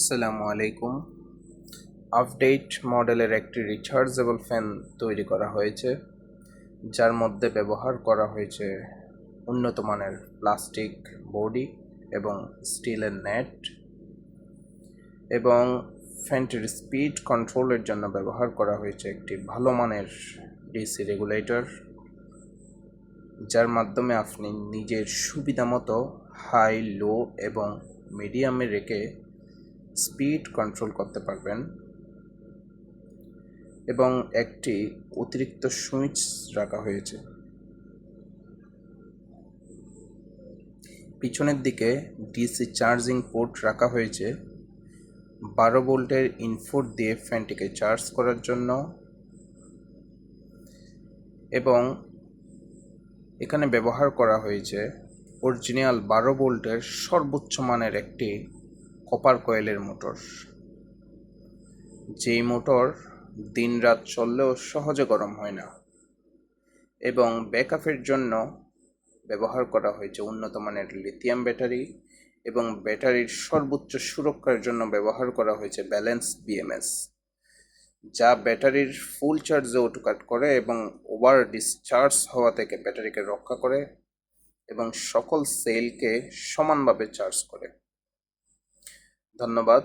আসসালামু আলাইকুম। আপডেট মডেলের একটি রিচার্জেবল ফ্যান তৈরি করা হয়েছে, যার মধ্যে ব্যবহার করা হয়েছে উন্নত মানের প্লাস্টিক বডি এবং স্টিলের নেট এবং ফ্যানটির স্পিড কন্ট্রোলের জন্য ব্যবহার করা হয়েছে একটি ভালো মানের ডিসি রেগুলেটর যার মাধ্যমে আপনি নিজের সুবিধা মতো হাই লো এবং মিডিয়ামে রেখে স্পিড কন্ট্রোল করতে পারবেন এবং একটি অতিরিক্ত সুইচ রাখা হয়েছে। পিছনের দিকে ডিসি চার্জিং পোর্ট রাখা হয়েছে। বারো ভোল্টের ইনপুট দিয়ে ফ্যানটিকে চার্জ করার জন্য এবং এখানে ব্যবহার করা হয়েছে অরিজিনাল বারো ভোল্টের সর্বোচ্চ মানের একটি কপার কয়েলের মোটর। যেই মোটর দিনরাত চললেও সহজে গরম হয় না এবং ব্যাকআপের জন্য ব্যবহার করা হয়েছে উন্নত মানের লিথিয়াম ব্যাটারি এবং ব্যাটারির সর্বোচ্চ সুরক্ষার জন্য ব্যবহার করা হয়েছে ব্যালেন্স বিএমএস, যা ব্যাটারির ফুল চার্জে অটোকাট করে এবং ওভার ডিসচার্জ হওয়া থেকে ব্যাটারিকে রক্ষা করে এবং সকল সেলকে সমানভাবে চার্জ করে। ধন্যবাদ।